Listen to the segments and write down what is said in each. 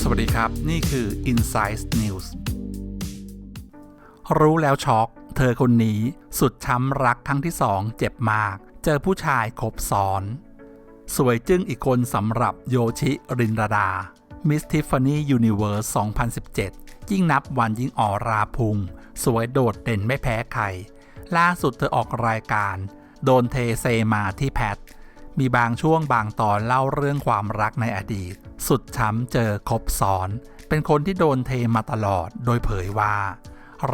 สวัสดีครับ นี่คือ Insight News รู้แล้วช็อก เธอคนนี้สุดช้ำรักครั้งที่สองเจ็บมาก เจอผู้ชายคบซ้อน สวยจึ้งอีกคนสำหรับโยชิรินรดา Miss Tiffany Universe 2017 ยิ่งนับวันยิ่งออราพุง สวยโดดเด่นไม่แพ้ใคร ล่าสุดเธอออกรายการ โดนเทเซมาที่แพท มีบางช่วงบางตอนเล่าเรื่องความรักในอดีต สุดช้ำเจอคบซ้อน เป็นคนที่โดนเทมาตลอด โดยเผยว่า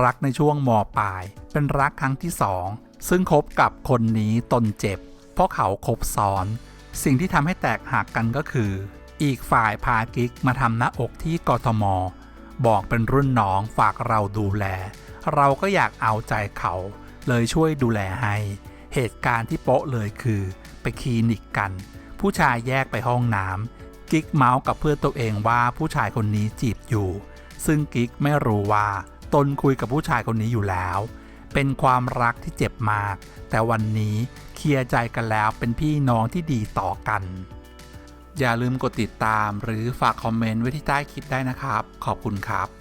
รักในช่วงมปลาย เป็นรักครั้งที่สองซึ่งคบกับคนนี้ตนเจ็บ เพราะเขาคบซ้อน สิ่งที่ทำให้แตกหักกันก็คือ อีกฝ่ายพากิ๊กมาทำหน้าอกที่กทม บอกเป็นรุ่นน้องฝากเราดูแล เราก็อยากเอาใจเขา เลยช่วยดูแลให้ เหตุการณ์ที่โป๊ะเลยคือ ไปคลินิกกัน ผู้ชายแยกไปห้องน้ำกิ๊กเมาส์กับเพื่อนตัวเองว่าผู้ชายคนนี้จีบอยู่ ซึ่งกิ๊กไม่รู้ว่าตนคุยกับผู้ชายคนนี้อยู่แล้ว เป็นความรักที่เจ็บมาก แต่วันนี้เคลียร์ใจกันแล้วเป็นพี่น้องที่ดีต่อกัน อย่าลืมกดติดตามหรือฝากคอมเมนต์ไว้ที่ใต้คลิปได้นะครับ ขอบคุณครับ